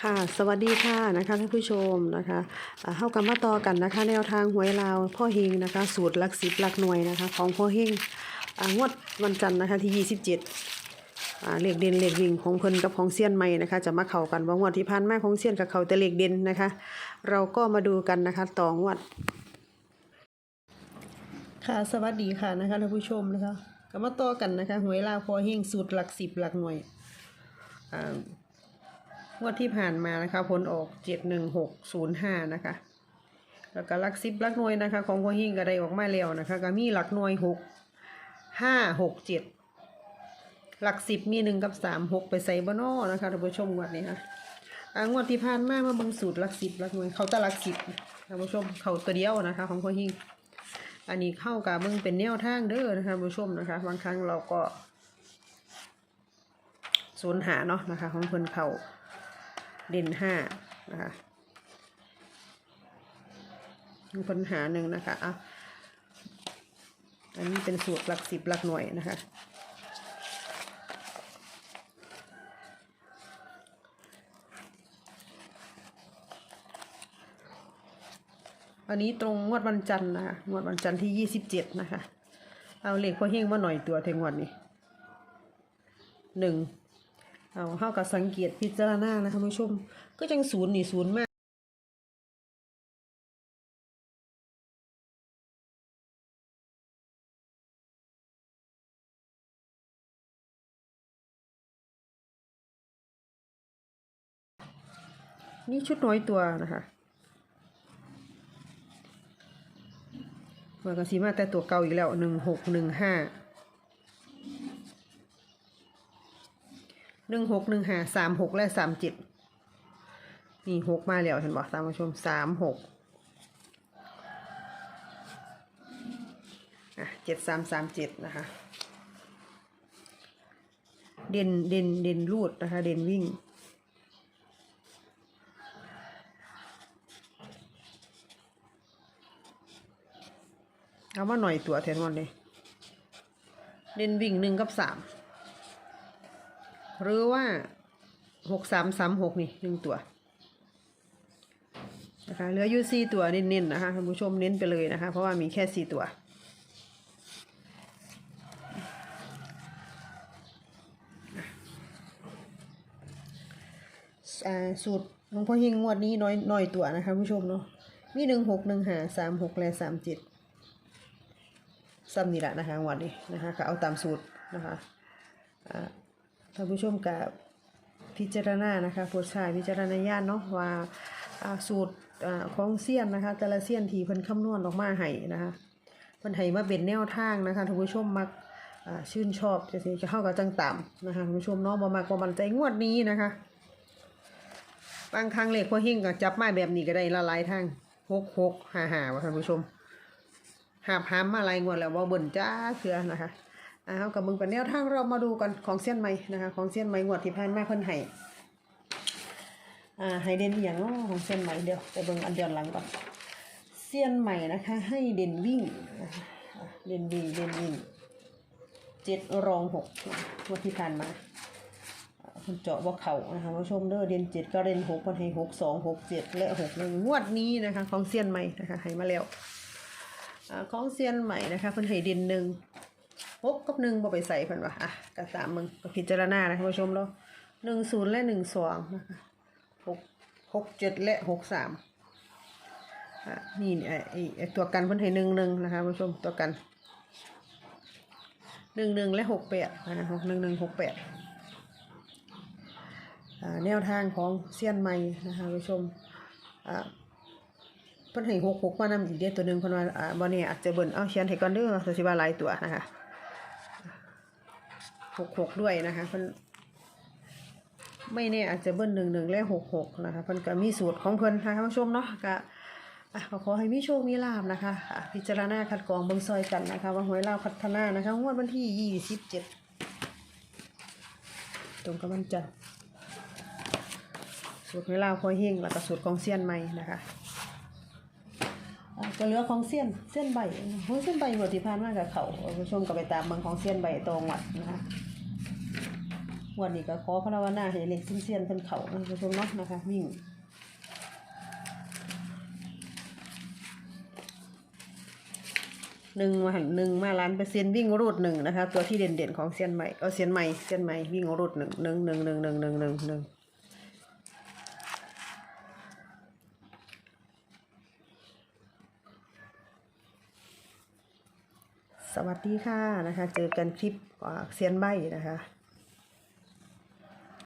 ค่ะสวัสดีค่ะนะคะท่านผู้ชมนะคะเข้ากันมาต่อกันนะคะ แนวทางหวยลาวพ่อเฮงนะคะ สูตรหลักสิบหลักหน่วยนะคะ ของพ่อเฮงงวดวันจันทร์นะคะที่ 27อ่าเลขเด่นเลขวิ่งของเพิ่นกับของเซียนใหม่นะคะ จะมาเข้ากันว่างวดที่ผ่านมาของเซียนกับเขาแต่เลขเด่นนะคะ เราก็มาดูกันนะคะต่องวด ค่ะสวัสดีค่ะนะคะท่านผู้ชมนะคะก็มาต่อกันนะคะหวยลาวพ่อเฮงสูตรหลักสิบหลักหน่วยอ่า งวดที่ผ่านมานะคะผลออกเจ็ดหนึ่งหกศูนย์ห้านะคะแล้วก็หลักสิบหลักหน่วยนะคะ ของพอเฮงก็ได้ออกมาแล้วนะคะ ก็มีหลักหน่วยหกห้าหกเจ็ดหลักสิบมีหนึ่งกับสามหกไปใส่บนอนะคะท่านผู้ชมงวดนี้ค่ะอางวดที่ผ่านมามาบังสูตรหลักสิบหลักหน่วยเขาแตหลักสิบท่านผู้ชมเขาตัวเดียวนะคะ ของพอเฮงอันนี้เข้ากับมึงเป็นแนวทางเด้อนะคะท่านผู้ชมนะคะ บางครั้งเราก็สูญหาเนาะนะคะ ของเพิ่นเขา เด่นห้านะคะของเพิ่นหาหนึ่งนะคะอะอันนี้เป็นสูตรหลักสิบหลักหน่วยนะคะ อันนี้ตรงงวดวันจันทร์นะคะงวดวันจันทร์ที่ยี่สิบเจ็ดนะคะ เอาเลขพ่อเฮงมาหน่อยตัวเทงวันนี้หนึ่ง เอาเข้ากับสังเกตพิจารณานะคะผู้ชม ก็จังศูนย์นี่ศูนย์มากนี่ชุดน้อยตัวนะคะมันก็สีมาแต่ตัวเก่าอีกแล้วหนึ่งหกหนึ่งห้า หนึ่งหกหนึ่งห้าสามหกและสามเจ็ดนี่หกมาแล้วเห็นบอกตามผู้ชมสามหกอะเจ็ดสามสามเจ็ดนะคะ เด่นเด่นเด่นรูดนะคะ เด่นวิ่งเอามาหน่อยตัวแทนวันเลยเด่นวิ่งหนึ่งกับสาม หรือว่าหกสามสามหกนี่หนึ่งตัวนะคะเหลืออยู่สี่ตัวเน้นๆนะคะท่านผู้ชมเน้นไปเลยนะคะ เพราะว่ามีแค่สี่ตัวอ่าสูตรของพ่อยิงงวดนี้น้อยน้อยตัวนะคะผู้ชมเนาะมีหนึ่งหกหนึ่งหาสามหกและสามเจ็ดซ้ำนี่แหละนะคะวันนี้นะคะก็เอาตามสูตรนะคะอ่า ท่านผู้ชมกับพิจารณานะคะโปรดใช้พิจารณญาณเนาะว่าสูตรอของเซียนนะคะ แต่ละเซียนที่เพิ่นคำนวณออกมาให้นะคะเพิ่นให้มาเป็นแนวทางนะคะท่านผู้ชมมักชื่นชอบจะสิจะเข้ากับจังต่ำนะคะท่านผู้ชมเนาะบ่มักบ่มันใจงวดนี้นะคะบางครั้งเลขพอหิ้งก็จับไมาแบบนี้ก็ได้ละลายทางหกหกห้าห้าว่าท่านผู้ชมหาบหามมาหลายงวดแล้วว่าเบิ่นจ้าเสือนะคะ อ่าเอากับมึงเป็นแนวทางเรามาดูกันของเซียนใหม่นะคะของเซียนใหม่งวดที่ผ่านมาเพิ่นให้อ่าให้เด่นอย่างนาะของเซียนใหม่เดี๋ยวไปเบิ่งอันเดียวหลังก่อนเซียนใหม่นะคะ ให้เด่นวิ่งเด่นวิ่งเด่นวิ่งเจ็ดรองหกงวดที่ผ่านมาเจาะว่าเขานะคะผู้ชมเด้อเด่นเจ็ดก็เด่นหกพิ่นให้หกสองหกเจ็ดและหกหนึ่งงวดนี้นะคะ ของเซียนใหม่นะคะให้มาแล้วอของเซียนใหม่นะคะเพิ่นให้ดินหนึ่ง หกกับหนึ่งบ่ไปใส่เพิ่นว่าอะก็ตามมึงก็พิจารณานะคะผู้ชมเนาะหนึ่งศูนย์และหนึ่งสองนะคะหกหกเจ็ดและหกสามอะนี่ไอ้ไอ้ไอ้ตัวกันเพิ่นให้หนึ่งหนึ่งนะคะผู้ชมตัวกันหนึ่งหนึ่งและหกแปดนะคะหกหนึ่งหนึ่งหกแปดอ่าแนวทางของเซียนใหม่นะคะผู้ชมอ่าเพิ่นให้หกหกมานำอีกเด้อตัวหนึ่งเพิ่นว่าอ่าบ่แน่อาจจะเบิ่นเอาเขียนให้ก่อนเด้อว่าสิว่าหลายตัวนะคะ หกหกด้วยนะคะเพิ่นไม่แน่อาจจะเบิ่นหนึ่งหนึ่งและหกหกนะคะเพิ่นก็มีสูตรของเพิ่นนะคะท่านผู้ชมเนาะก็อะก็ขอให้มีโชค มีลาภนะคะอะพิจารณาคัดกรองเบิ่งซอยกันนะคะว่าหวยลาวพัฒนานะคะงวดวันที่ยี่สิบเจ็ดตรงกับวันจันทร์สูตรหวยลาวพอยเฮงแล้วก็สูตรของเซียนใหม่นะคะอ่าก็เหลือของเซียนเซียนใบของเซียนใบหมดที่ผ่านมากับเขาเอาผู้ชมก็ไปตามเมืองของเซียนใบตรงวัดนะคะ วันนี้ก็ขอพระวนาให้เล็กเซียนเพิ่นเขานะท่านผู้ชมเนาะนะคะวิ่งหนึ่งมาหันหนึ่งมาล้านเปอร์เซ็นต์วิ่งรูดหนึ่งนะคะ ตัวที่เด่นเด่นๆของเซียนใหม่เอาเซียนใหม่เซียนใหม่วิ่งรูดหนึ่งหนึ่งหนึ่งหนึ่งหนึ่งหนึ่งหนึ่งหนึ่งสวัสดีค่ะนะคะ เจอกันคลิปเซียนใบนะคะ